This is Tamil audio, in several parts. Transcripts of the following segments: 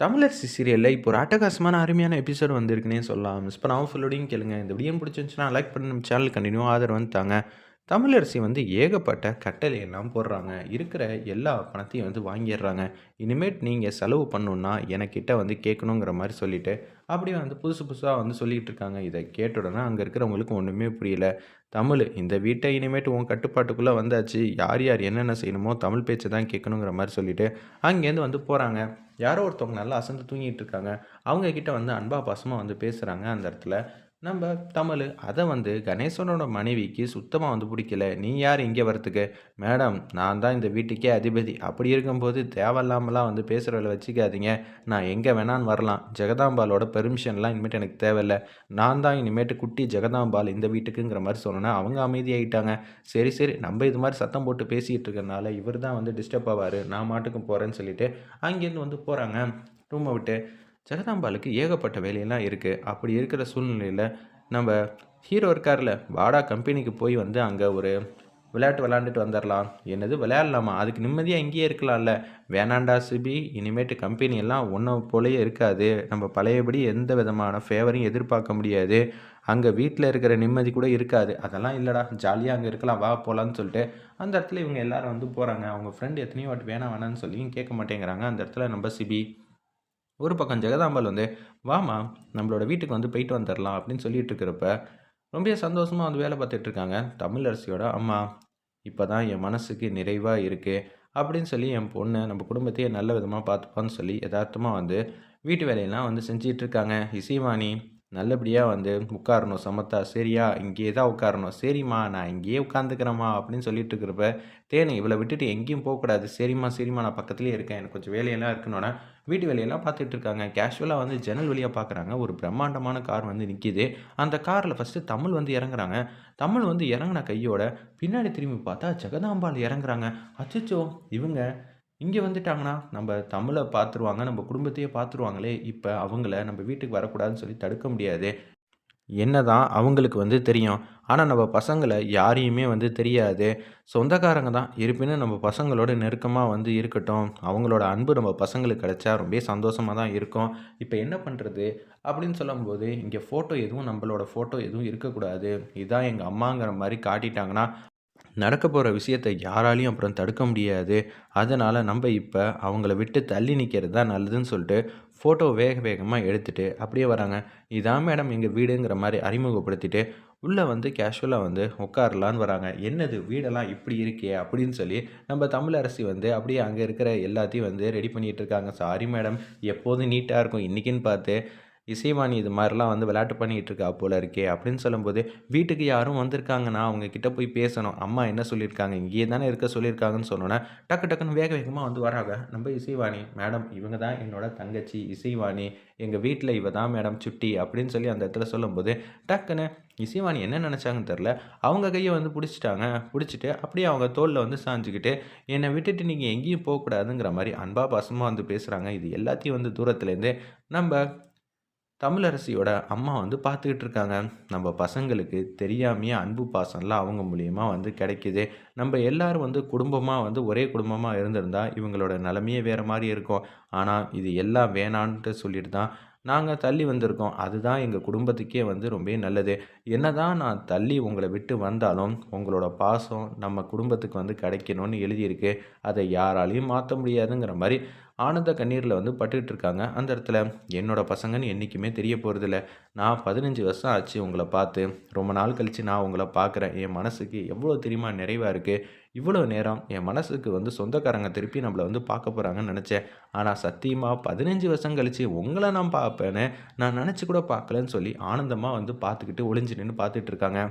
தமிழரசி சீரியலில் இப்போ ஒரு அட்டகாசமான அருமையான எபிசோட் வந்திருக்குன்னே சொல்லலாம். மிஸ் பண்ணாமல் ஃபுல்லோடையும் கேளுங்க. இந்த வீடியோ பிடிச்சிருந்துச்சுன்னா லைக் பண்ணி நம்ம சேனல் கண்டினியூ ஆதரவு வந்து தாங்க தமிழரசி வந்து ஏகப்பட்ட கட்டளை எல்லாம் போடுறாங்க. இருக்கிற எல்லா பணத்தையும் வந்து வாங்கிடுறாங்க. இனிமேட் நீங்கள் செலவு பண்ணணுன்னா எனக்கிட்ட வந்து கேட்கணுங்கிற மாதிரி சொல்லிவிட்டு அப்படியே வந்து புதுசு புதுசாக வந்து சொல்லிகிட்டு இருக்காங்க. இதை கேட்ட உடனே அங்கே இருக்கிறவங்களுக்கு ஒன்றுமே புரியல. தமிழ் இந்த வீட்டை இனிமேட்டு உன் கட்டுப்பாட்டுக்குள்ளே வந்தாச்சு. யார் யார் என்னென்ன செய்யணுமோ தமிழ் பேச்சை தான் கேட்கணுங்கிற மாதிரி சொல்லிவிட்டு அங்கேருந்து வந்து போகிறாங்க யாரோ ஒருத்தவங்க நல்லா அசந்து தூங்கிட்டு இருக்காங்க. அவங்க கிட்ட வந்து அன்பா பாசமாக வந்து பேசுகிறாங்க அந்த இடத்துல. நம்ம தமிழ் அதை வந்து கணேசனோட மனைவிக்கு சுத்தமாக வந்து பிடிக்கல. நீ யார்? இங்கே வரத்துக்கு. மேடம் நான் தான் இந்த வீட்டுக்கே அதிபதி. அப்படி இருக்கும்போது தேவையில்லாமலாம் வந்து பேசுகிறவளை வச்சுக்காதீங்க. நான் எங்கே வேணான்னு வரலாம். ஜெகதாம்பாலோட பெர்மிஷன்லாம் இனிமேட்டு எனக்கு தேவையில்லை. நான் தான் இனிமேட்டு குட்டி ஜெகதாம்பால் இந்த வீட்டுக்குங்கிற மாதிரி சொன்னேன்னா அவங்க அமைதியாகிட்டாங்க சரி சரி. நம்ம இது மாதிரி சத்தம் போட்டு பேசிகிட்டு இருக்கனால இவர் தான் வந்து டிஸ்டர்ப் ஆவார். நான் மாட்டுக்கும் போகிறேன்னு சொல்லிட்டு அங்கேருந்து வந்து போகிறாங்க ரூமை விட்டு ஜெகதாம்பாளுக்கு ஏகப்பட்ட வேலையெல்லாம் இருக்குது அப்படி இருக்கிற சூழ்நிலையில் நம்ம ஹீரோ இருக்கார்ல வாடா கம்பெனிக்கு போய் வந்து அங்கே ஒரு விளையாட்டு விளாண்டுட்டு வந்துடலாம் என்னது விளையாடலாமா? அதுக்கு நிம்மதியாக இங்கேயே இருக்கலாம்ல. வேணாண்டா சிபி இனிமேட்டு கம்பெனி எல்லாம் ஒன்றும் போலயே இருக்காது. நம்ம பழையபடி எந்த விதமான ஃபேவரையும் எதிர்பார்க்க முடியாது. அங்கே வீட்டில் இருக்கிற நிம்மதி கூட இருக்காது. அதெல்லாம் இல்லைடா ஜாலியாக அங்கே இருக்கலாம் வா போகலான்னு சொல்லிட்டு அந்த இடத்துல இவங்க எல்லாரும் வந்து போகிறாங்க அவங்க ஃப்ரெண்டு எத்தனையோ வாட்டி வேணாம் வேணான்னு சொல்லியும் கேட்க மாட்டேங்கிறாங்க. அந்த இடத்துல நம்ம சிபி ஒரு பக்கம் ஜெகதாம்பாள் வந்து வாமா நம்மளோட வீட்டுக்கு வந்து போயிட்டு வந்துடலாம் அப்படின்னு சொல்லிட்டு இருக்கிறப்ப ரொம்ப சந்தோஷமாக வந்து வேலை பார்த்துட்டு இருக்காங்க. தமிழரசியோட அம்மா இப்போ தான் என் மனசுக்கு நிறைவாக இருக்குது அப்படின்னு சொல்லி என் பொண்ணு நம்ம குடும்பத்தையே நல்ல விதமாக பார்த்துப்பான்னு சொல்லி யதார்த்தமாக வந்து வீட்டு வேலையெல்லாம் வந்து செஞ்சிகிட்ருக்காங்க இசைவாணி நல்லபடியாக வந்து உட்காரணும். சமத்தா சரியா? இங்கேயே தான் உட்காரணும். சரிம்மா நான் இங்கேயே உட்காந்துக்கிறேம்மா அப்படின்னு சொல்லிட்டு இருக்கிறப்ப தேனை இவளை விட்டுட்டு எங்கேயும் போகக்கூடாது. சரிம்மா சரிம்மா நான் பக்கத்துலேயே இருக்கேன். எனக்கு கொஞ்சம் வேலையெல்லாம் இருக்கணும்னா வீட்டு வேலையெல்லாம் பார்த்துட்டு இருக்காங்க. கேஷுவலாக வந்து ஜன்னல் வழியாக பார்க்குறாங்க. ஒரு பிரம்மாண்டமான கார் வந்து நிற்கிது அந்த காரில் ஃபஸ்ட்டு தமிழ் வந்து இறங்குறாங்க. தமிழ் வந்து இறங்கின கையோட பின்னாடி திரும்பி பார்த்தா ஜெகதாம்பாள் இறங்குறாங்க. அச்சச்சோ! இவங்க இங்கே வந்துட்டாங்கன்னா நம்ம தமிழை பார்த்துருவாங்க நம்ம குடும்பத்தையே பார்த்துருவாங்களே இப்போ அவங்கள நம்ம வீட்டுக்கு வரக்கூடாதுன்னு சொல்லி தடுக்க முடியாது. என்னதான் அவங்களுக்கு வந்து தெரியும். ஆனால் நம்ம பசங்களை யாரையுமே வந்து தெரியாது. சொந்தக்காரங்க தான். இருப்பினும் நம்ம பசங்களோட நெருக்கமாக வந்து இருக்கட்டும். அவங்களோட அன்பு நம்ம பசங்களுக்கு கிடைச்சா ரொம்ப சந்தோஷமாக தான் இருக்கும். இப்போ என்ன பண்ணுறது அப்படின்னு சொல்லும்போது இங்கே ஃபோட்டோ எதுவும் நம்மளோட ஃபோட்டோ எதுவும் இருக்கக்கூடாது. இதான் எங்கள் அம்மாங்கிற மாதிரி காட்டிட்டாங்கன்னா நடக்க போகிற விஷயத்தை யாராலையும் அப்புறம் தடுக்க முடியாது. அதனால் நம்ம இப்போ அவங்கள விட்டு தள்ளி நிற்கிறது தான் நல்லதுன்னு சொல்லிட்டு ஃபோட்டோ வேக வேகமாக எடுத்துகிட்டு அப்படியே வராங்க. இதான் மேடம் எங்கள் வீடுங்கிற மாதிரி அறிமுகப்படுத்திட்டு உள்ளே வந்து கேஷுவலாக வந்து உட்காரலான்னு வராங்க. என்னது வீடெல்லாம் இப்படி இருக்கே அப்படின்னு சொல்லி நம்ம தமிழரசி வந்து அப்படியே அங்கே இருக்கிற எல்லாத்தையும் வந்து ரெடி பண்ணிகிட்டு இருக்காங்க. சாரி மேடம் எப்போதும் நீட்டாக இருக்கும். இன்றைக்கின்னு பார்த்து இசைவாணி இது மாதிரிலாம் வந்து விளையாட்டு பண்ணிக்கிட்டு இருக்கா போல இருக்கே அப்படின்னு சொல்லும்போது வீட்டுக்கு யாரும் வந்திருக்காங்கன்னா அவங்க கிட்ட போய் பேசணும். அம்மா என்ன சொல்லியிருக்காங்க? இங்கேயே தானே இருக்க சொல்லியிருக்காங்கன்னு சொன்னோன்னே டக்கு டக்குன்னு வேக வேகமாக வந்து வராங்க. நம்ம இசைவாணி மேடம் இவங்க தான் என்னோட தங்கச்சி இசைவாணி. எங்கள் வீட்டில் இவ தான் மேடம் சுட்டி அப்படின்னு சொல்லி அந்த இடத்துல சொல்லும்போது டக்குன்னு இசைவாணி என்ன நினச்சாங்கன்னு தெரில அவங்க கையை வந்து பிடிச்சிட்டாங்க. பிடிச்சிட்டு அப்படியே அவங்க தோளில் வந்து சாஞ்சிக்கிட்டு என்னை விட்டுட்டு நீங்கள் எங்கேயும் போகக்கூடாதுங்கிற மாதிரி அன்பா பாசமாக வந்து பேசுகிறாங்க இது எல்லாத்தையும் வந்து தூரத்துலேருந்து நம்ம தமிழரசியோட அம்மா வந்து பார்த்துக்கிட்டு இருக்காங்க. நம்ம பசங்களுக்கு தெரியாமையே அன்பு பாசம்லாம் அவங்க மூலியமாக வந்து கிடைக்கிது. நம்ம எல்லாரும் வந்து குடும்பமாக வந்து ஒரே குடும்பமாக இருந்திருந்தால் இவங்களோட நிலமையே வேறு மாதிரி இருக்கும். ஆனால் இது எல்லாம் வேணான்ட்டு சொல்லிட்டு தான் நாங்கள் தள்ளி வந்திருக்கோம். அதுதான் எங்கள் குடும்பத்துக்கே வந்து ரொம்ப நல்லது. என்ன தான் நான் தள்ளி உங்களை விட்டு வந்தாலும் உங்களோட பாசம் நம்ம குடும்பத்துக்கு வந்து கிடைக்கணும்னு எழுதியிருக்கு. அதை யாராலையும் மாற்ற முடியாதுங்கிற மாதிரி ஆனந்த கண்ணீரில் வந்து பட்டுக்கிட்டு இருக்காங்க. அந்த இடத்துல என்னோடய பசங்கன்னு என்றைக்குமே தெரிய போகிறதில்ல நான் பதினஞ்சு வருஷம் ஆச்சு உங்களை பார்த்து. ரொம்ப நாள் கழித்து நான் உங்களை பார்க்குறேன். என் மனசுக்கு எவ்வளோ தெரியுமா நிறைவாக இருக்குது இவ்வளோ நேரம் என் மனசுக்கு வந்து சொந்தக்காரங்க திருப்பி நம்மளை வந்து பார்க்க போகிறாங்கன்னு நினச்சேன். ஆனால் சத்தியமாக பதினஞ்சு வருஷம் கழித்து உங்களை நான் பார்ப்பேன்னு நான் நினச்சி கூட பார்க்கலன்னு சொல்லி ஆனந்தமாக வந்து பார்த்துக்கிட்டு ஒளிஞ்சு நின்று பார்த்துட்டு இருக்காங்க.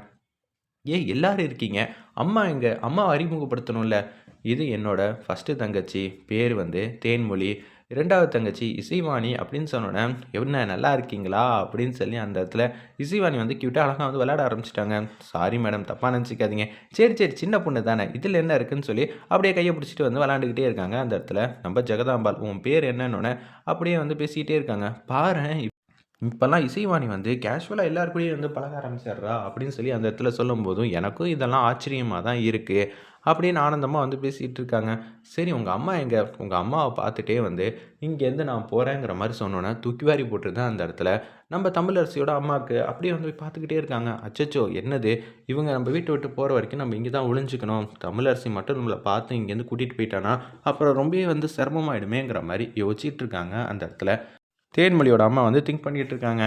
ஏன் எல்லாரும் இருக்கீங்க? அம்மா எங்கே? அம்மா அறிமுகப்படுத்தணும்ல. இது என்னோட ஃபஸ்ட்டு தங்கச்சி. பேர் வந்து தேன்மொழி. இரண்டாவது தங்கச்சி இசைவாணி அப்படின்னு சொன்னோன்னே என்ன நல்லா இருக்கீங்களா? அப்படின்னு சொல்லி அந்த இடத்துல இசைவாணி வந்து க்யூட்டாக அழகாக வந்து விளையாட ஆரம்பிச்சிட்டாங்க. சாரி மேடம் தப்பாக நினச்சிக்காதீங்க. சரி சரி சின்ன பொண்ணு தானே. இதில் என்ன இருக்குன்னு சொல்லி அப்படியே கையை பிடிச்சிட்டு வந்து விளாண்டுக்கிட்டே இருக்காங்க அந்த இடத்துல. நம்ம ஜெகதாம்பாள் உன் பேர் என்னன்னொன்னே அப்படியே வந்து பேசிக்கிட்டே இருக்காங்க. பாரு இப்போல்லாம் இசைவாணி வந்து கேஷுவலாக எல்லார் கூடயும் வந்து பழக ஆரம்பிச்சிடுறா அப்படின்னு சொல்லி அந்த இடத்துல சொல்லும்போதும் எனக்கும் இதெல்லாம் ஆச்சரியமாக தான் இருக்குது அப்படின்னு ஆனந்தமாக வந்து பேசிகிட்டு இருக்காங்க. சரி உங்கள் அம்மா எங்கே? உங்கள் அம்மாவை பார்த்துட்டே வந்து இங்கேருந்து நான் போகிறேங்கிற மாதிரி சொன்னோன்னே தூக்கி வாரி போட்டுருந்தேன் அந்த இடத்துல. நம்ம தமிழரசியோட அம்மாவுக்கு அப்படியே வந்து போய் பார்த்துக்கிட்டே இருக்காங்க. அச்சச்சோ என்னது? இவங்க நம்ம வீட்டை விட்டு போகிற வரைக்கும் நம்ம இங்கே தான் ஒழிஞ்சிக்கணும் தமிழரசி மட்டும் நம்மளை பார்த்து இங்கேருந்து கூட்டிகிட்டு போயிட்டானா? அப்புறம் ரொம்பவே வந்து சிரமமாயிடுமேங்கிற மாதிரி யோசிச்சுட்டு இருக்காங்க அந்த இடத்துல. தேன்மொழியோட அம்மா வந்து திங்க் பண்ணிகிட்டு இருக்காங்க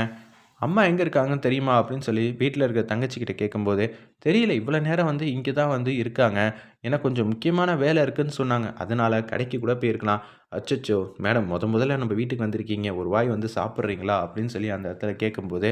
அம்மா எங்கே இருக்காங்கன்னு தெரியுமா அப்படின்னு சொல்லி வீட்டில் இருக்க தங்கச்சிக்கிட்ட கேட்கும்போது தெரியல இவ்வளோ நேரம் வந்து இங்கே தான் வந்து இருக்காங்க. ஏன்னா கொஞ்சம் முக்கியமான வேலை இருக்குதுன்னு சொன்னாங்க. அதனால் கடைக்கு கூட போயிருக்கலாம். அச்சச்சோ மேடம் முத முதல்ல நம்ம வீட்டுக்கு வந்திருக்கீங்க. ஒரு வாய் வந்து சாப்பிட்றீங்களா? அப்படின்னு சொல்லி அந்த இடத்துல கேட்கும்போது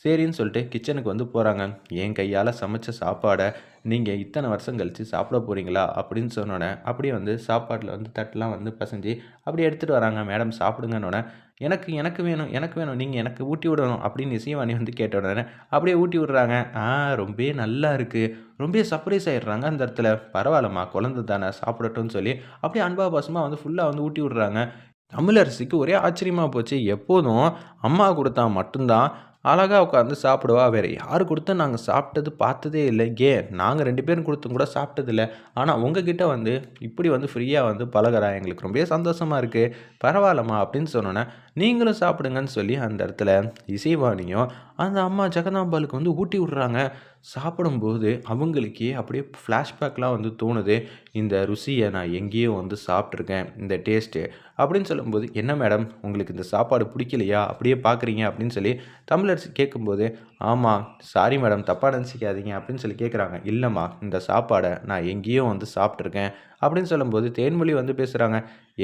சரின்னு சொல்லிட்டு கிச்சனுக்கு வந்து போகிறாங்க என் கையால் சமைச்ச சாப்பாடை நீங்கள் இத்தனை வருஷம் கழித்து சாப்பிட போகிறீங்களா அப்படின்னு சொன்னோடனே அப்படியே வந்து சாப்பாட்டில் வந்து தட்டெலாம் வந்து பசஞ்சு அப்படியே எடுத்துகிட்டு வராங்க. மேடம் சாப்பிடுங்கன்னொடனே எனக்கு எனக்கு வேணும் எனக்கு வேணும் நீங்கள் எனக்கு ஊட்டி விடணும் அப்படின்னு இசைவாணி வந்து கேட்ட உடனே அப்படியே ஊட்டி விட்றாங்க. ஆ ரொம்ப நல்லா இருக்குது ரொம்ப சர்ப்ரைஸ் ஆகிடுறாங்க அந்த இடத்துல. பரவாயில்லம்மா குழந்தை தானே சாப்பிடட்டும்னு சொல்லி. அப்படியே அன்பா பாசமாக வந்து ஃபுல்லாக வந்து ஊட்டி விட்றாங்க. தமிழரசிக்கு ஒரே ஆச்சரியமாக போச்சு. எப்போதும் அம்மா கொடுத்தா மட்டும்தான் அழகாக உட்காந்து சாப்பிடுவா. வேறு யார் கொடுத்தும் நாங்கள் சாப்பிட்டது பார்த்ததே இல்லை. ஏன் நாங்கள் ரெண்டு பேரும் கொடுத்தும் கூட சாப்பிட்டதில்ல. ஆனால் உங்ககிட்ட வந்து இப்படி வந்து ஃப்ரீயாக வந்து பழகிறா. எங்களுக்கு ரொம்ப சந்தோஷமாக இருக்குது பரவாயில்லம்மா அப்படின்னு சொன்னோன்னே நீங்களும் சாப்பிடுங்கன்னு சொல்லி அந்த இடத்துல இசைவாணியும் அந்த அம்மா ஜெகதாம்பாளுக்கு வந்து ஊட்டி விட்றாங்க. சாப்பிடும்போது அவங்களுக்கே அப்படியே ஃப்ளாஷ்பேக்லாம் வந்து தோணுது. இந்த ருசியை நான் எங்கேயோ வந்து சாப்பிட்ருக்கேன் இந்த டேஸ்ட்டு அப்படின்னு சொல்லும்போது என்ன மேடம் உங்களுக்கு இந்த சாப்பாடு பிடிக்கலையா? அப்படியே பார்க்குறீங்க அப்படின்னு சொல்லி தமிழர் கேட்கும்போது ஆமாம் சாரி மேடம் தப்பாக நினச்சிக்காதீங்க அப்படின்னு சொல்லி கேட்குறாங்க. இல்லைம்மா இந்த சாப்பாடை நான் எங்கேயோ வந்து சாப்பிட்ருக்கேன் அப்படின்னு சொல்லும்போது தேன்மொழி வந்து பேசுகிறாங்க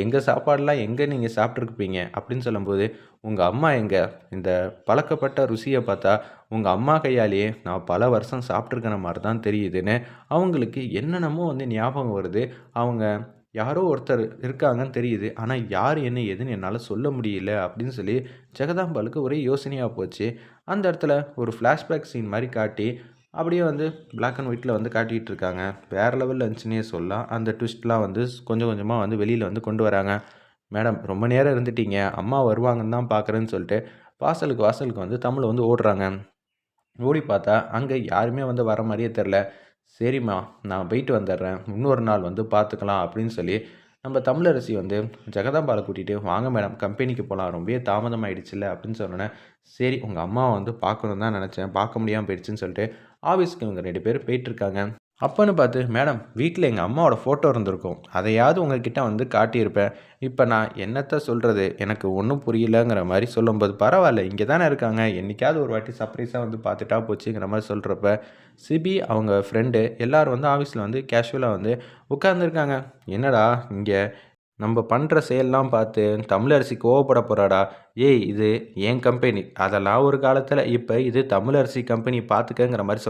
எங்கள் சாப்பாடெலாம் எங்கே நீங்கள் சாப்பிட்ருக்குப்பீங்க அப்படின்னு சொல்லும்போது உங்கள் அம்மா எங்கே? இந்த பழக்கப்பட்ட ருசியை பார்த்தா உங்கள் அம்மா கையாலேயே நான் பல வருஷம் சாப்பிட்ருக்கிற மாதிரி தான் தெரியுதுன்னு அவங்களுக்கு என்னென்னமோ வந்து ஞாபகம் வருது. அவங்க யாரோ ஒருத்தர் இருக்காங்கன்னு தெரியுது. ஆனால் யார் என்ன ஏதுன்னு என்னால் சொல்ல முடியல அப்படின்னு சொல்லி ஜெகதாம்பாளுக்கு ஒரே யோசனையாக போச்சு. அந்த இடத்துல ஒரு ஃப்ளாஷ்பேக் சீன் மாதிரி காட்டி அப்படியே வந்து பிளாக் அண்ட் ஒயிட்டில் வந்து காட்டிகிட்டு இருக்காங்க. வேறு லெவலில் இருந்துச்சுன்னே சொல்லலாம். அந்த ட்விஸ்ட்லாம் வந்து கொஞ்சம் கொஞ்சமாக வந்து வெளியில் வந்து கொண்டு வராங்க. மேடம் ரொம்ப நேரம் இருந்துட்டீங்க. அம்மா வருவாங்கன்னு தான் பார்க்குறேன்னு சொல்லிட்டு வாசலுக்கு வாசலுக்கு வந்து தமிழ் வந்து ஓடுறாங்க. ஓடி பார்த்தா அங்கே யாருமே வந்து வர மாதிரியே தெரில சரிம்மா நான் போயிட்டு வந்துடுறேன். இன்னொரு நாள் வந்து பார்த்துக்கலாம் அப்படின்னு சொல்லி நம்ம தமிழரசி வந்து ஜெகதாம்பாலை கூட்டிகிட்டு வாங்க மேடம் கம்பெனிக்கு போகலாம் ரொம்பவே தாமதமாகிடுச்சில்ல அப்படின்னு சொன்னோன்னே சரி உங்கள் அம்மாவை வந்து பார்க்கணும் தான் நினச்சேன். பார்க்க முடியாமல் போயிடுச்சுன்னு சொல்லிட்டு ஆஃபீஸ்க்கு இவங்க ரெண்டு பேர் போயிட்டுருக்காங்க அப்போன்னு பார்த்து மேடம் வீட்டில் எங்கள் அம்மாவோட ஃபோட்டோ இருந்திருக்கும். அதையாவது உங்ககிட்ட வந்து காட்டியிருப்பேன். இப்போ நான் என்னத்தை சொல்கிறது எனக்கு ஒன்றும் புரியலங்கிற மாதிரி சொல்லும்போது பரவாயில்ல இங்கே தானே இருக்காங்க. என்றைக்காவது ஒரு வாட்டி சர்ப்ரைஸாக வந்து பார்த்துட்டா போச்சுங்கிற மாதிரி சொல்கிறப்ப சிபி அவங்க ஃப்ரெண்டு எல்லோரும் வந்து ஆஃபீஸில் வந்து கேஷுவலாக வந்து உட்காந்துருக்காங்க என்னடா இங்கே நம்ம பண்ணுற செயல்லாம் பார்த்து தமிழரசி கோவப்பட போகிறாடா ஏய் இது என் கம்பெனி அதெல்லாம் ஒரு காலத்தில் இப்போ இது தமிழரசி கம்பெனி பார்த்துக்கங்கிற மாதிரி சொல்